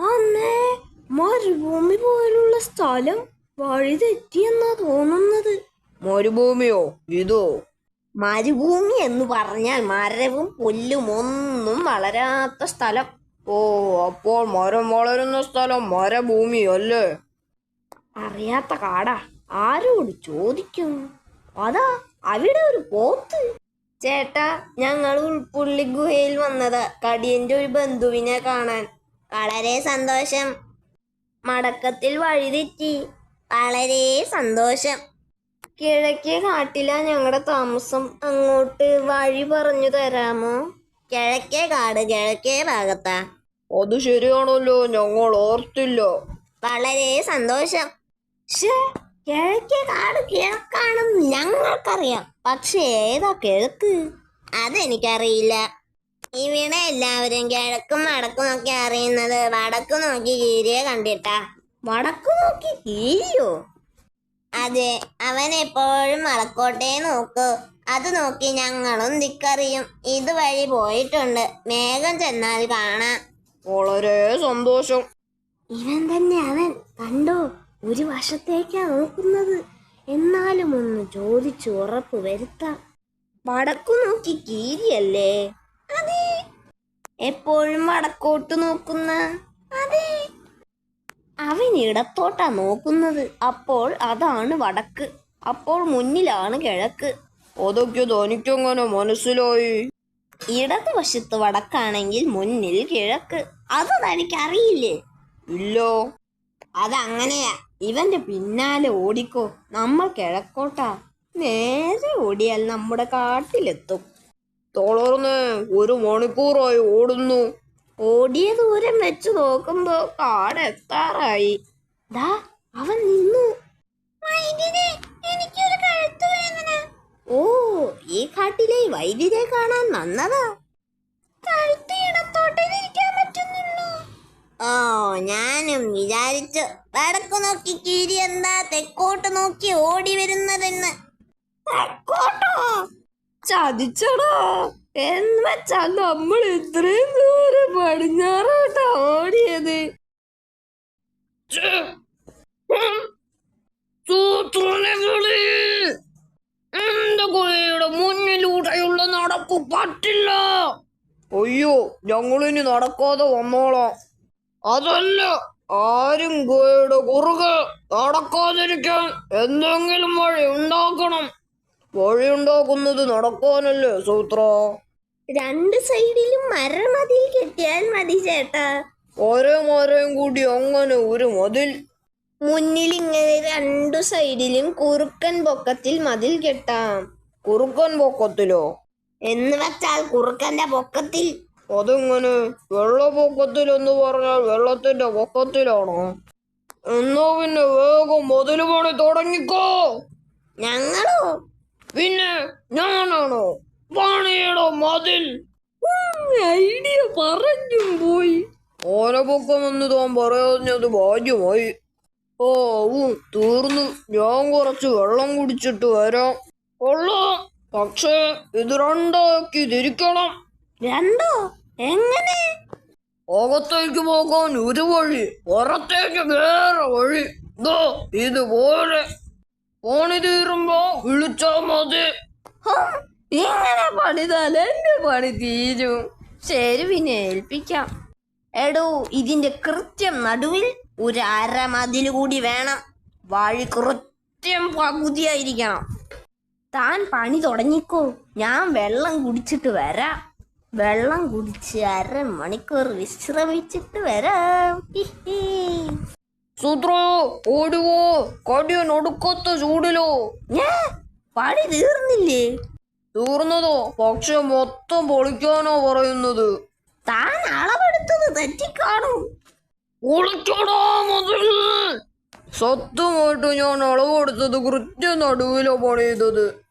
അന്നേ മരുഭൂമി പോലുള്ള സ്ഥലം വഴി തെറ്റിയെന്നാ തോന്നുന്നത്. മരുഭൂമിയോ? ഇതോ? മരുഭൂമി എന്ന് പറഞ്ഞാൽ മരവും പുല്ലും ഒന്നും വളരാത്ത സ്ഥലം. ഓ അപ്പോൾ മരം വളരുന്ന സ്ഥലം മരഭൂമി അല്ലേ അറിയാത്ത കാടാ. ആരോട് ചോദിക്കും? അതാ അവിടെ ഒരു പോത്ത്. ചേട്ടാ ഞങ്ങൾ ഉൾപ്പുള്ളി ഗുഹയിൽ വന്നത്. കടിയന്റെ ഒരു ബന്ധുവിനെ കാണാൻ. വളരെ സന്തോഷം. മടക്കത്തിൽ വഴിതെറ്റി. വളരെ സന്തോഷം. കിഴക്കേ കാട്ടിലാ ഞങ്ങളുടെ താമസം. അങ്ങോട്ട് വഴി പറഞ്ഞു തരാമോ? കിഴക്കേ കാട് കിഴക്കേ ഭാഗത്താ. അത് ശരിയാണല്ലോ. ഞങ്ങൾ ഓർത്തില്ല. വളരെ സന്തോഷം. കിഴക്കേ കാട് കിഴക്കാണെന്ന് ഞങ്ങൾക്കറിയാം. പക്ഷെ ഏതാ കിഴക്ക്? അതെനിക്കറിയില്ല. ഇവിടെ എല്ലാവരും കിഴക്കും വടക്കും ഒക്കെ അറിയുന്നത് വടക്ക് നോക്കി കീരിയെ കണ്ടിട്ടാ. വടക്ക് നോക്കി കീരിയോ? അതെ അവൻ എപ്പോഴും വടക്കോട്ടേ നോക്കൂ. അത് നോക്കി ഞങ്ങളും ദിക്കറിയും ഇതുവഴി പോയിട്ടുണ്ട്. മേഘം ചെന്നാൽ കാണാം. വളരെ സന്തോഷം. ഇവൻ തന്നെ അവൻ. കണ്ടോ? ഒരു വശത്തേക്കാ നോക്കുന്നത്. എന്നാലും ഒന്ന് ചോദിച്ചു ഉറപ്പ് വരുത്താം. വടക്കു നോക്കി കീരിയല്ലേ? അതെ എപ്പോഴും വടക്കോട്ട് നോക്കുന്ന അതെ. അവൻ ഇടത്തോട്ടാ നോക്കുന്നത്. അപ്പോൾ അതാണ് വടക്ക്. അപ്പോൾ മുന്നിലാണ് കിഴക്ക്. അതൊക്കെ തനിക്കെങ്ങനെ മനസ്സിലായി? ഇടതുവശത്ത് വടക്കാണെങ്കിൽ മുന്നിൽ കിഴക്ക്. അത് തനിക്കറിയില്ലേ ഇല്ലോ. അതങ്ങനെയാ. ഇവന്റെ പിന്നാലെ ഓടിക്കോ. നമ്മൾ കിഴക്കോട്ടാ. നേരെ ഓടിയാൽ നമ്മുടെ കാട്ടിലെത്തും. തളർന്ന് ഒരു മണിക്കൂറായി ഓടുന്നു. ഓടിയ ദൂരം വെച്ച് നോക്കുമ്പോ കാടെത്താറായി ദാ അവൻ നിന്നു. ഓ ഈ കാട്ടിലെ വൈദ്യരെ കാണാൻ വന്നതാ. പറ്റുന്നുള്ളൂ ഓ ഞാനും വിചാരിച്ചു. വടക്കു നോക്കി കീരി എന്താ തെക്കോട്ട് നോക്കി ഓടി വരുന്നതെന്ന്. ചതിച്ചടാ. എന്ന് വെച്ചാ നമ്മൾ ഇത്രയും ദൂരെ പടിഞ്ഞാറോട്ടാ ഓടിയത്. മുന്നിലൂടെയുള്ള നടപ്പ് പറ്റില്ല. അയ്യോ ഞങ്ങളിനി നടക്കാതെ വന്നോളാം. അതല്ല ആരും ഗുഹയുടെ കുറുകെ നടക്കാതിരിക്കാൻ എന്തെങ്കിലും വഴി ഉണ്ടാക്കണം. വഴി ഉണ്ടാക്കുന്നത് നടക്കാനല്ലേ സൂത്ര. രണ്ട് സൈഡിലും മരമതിൽ കെട്ടിയാൽ മതി ചേട്ടാ. ഓരോ മരം കൂടി അങ്ങനെ ഒരു മതിൽ. മുന്നിൽ ഇങ്ങനെ രണ്ടു സൈഡിലും കുറുക്കൻ പൊക്കത്തിൽ മതിൽ കെട്ടാം. കുറുക്കൻ പൊക്കത്തിലോ? എന്ന് വെച്ചാൽ കുറുക്കന്റെ പൊക്കത്തിൽ. അതെങ്ങനെ? വെള്ളപ്പൊക്കത്തിൽ എന്ന് പറഞ്ഞാൽ വെള്ളത്തിന്റെ പൊക്കത്തിലാണോ? എന്നാ പിന്നെ വേഗം മതിൽ പണി തുടങ്ങിക്കോ. ഞങ്ങളോ? പിന്നെ ഞാനാണോ വാണിയുടെ മതിൽ. ഐഡിയ പറഞ്ഞും പോയി. ഓനപ്പൊക്കം എന്ന് താൻ പറയാഞ്ഞത് ഭാഗ്യമായി. ഓ തീർന്നു. ഞാൻ കുറച്ച് വെള്ളം കുടിച്ചിട്ട് വരാം. കൊള്ളാം പക്ഷേ ഇത് രണ്ടാക്കി തിരിക്കണം. രണ്ടോ? എങ്ങനെ? അകത്തേക്ക് പോകാൻ ഒരു വഴി പുറത്തേക്ക് വേറെ വഴി. ഇതോ ഇതുപോലെ. പണി തീരുമ്പോ വിളിച്ചാ മതി. ഇങ്ങനെ പണിതാൽ എന്റെ പണി തീരും. ശരി പിന്നെ ഏൽപ്പിക്കാം. എടോ ഇതിന്റെ കൃത്യം നടുവിൽ ഒരു അരമതിൽ കൂടി വേണം. വാഴി കൃത്യം പകുതിയായിരിക്കണം. താൻ പണി തുടങ്ങിക്കോ. ഞാൻ വെള്ളം കുടിച്ചിട്ട് വരാം. വെള്ളം കുടിച്ച് അരമണിക്കൂർ വിശ്രമിച്ചിട്ട് വരാം. സൂത്രോ ഓടുവോ കടിയൻ ഒടുക്കത്ത ചൂടിലോ. ഞാ പണി തീർന്നില്ലേ? തീർന്നതോ? പക്ഷെ മൊത്തം പൊളിക്കാനോ പറയുന്നത്. താൻ അളവെടുത്തത് തെറ്റിക്കാണും? പൊളിക്കടാ മുതൽ സത്യമായിട്ട് ഞാൻ അളവെടുത്തത് കൃത്യ നടുവിലോ പണിതത്.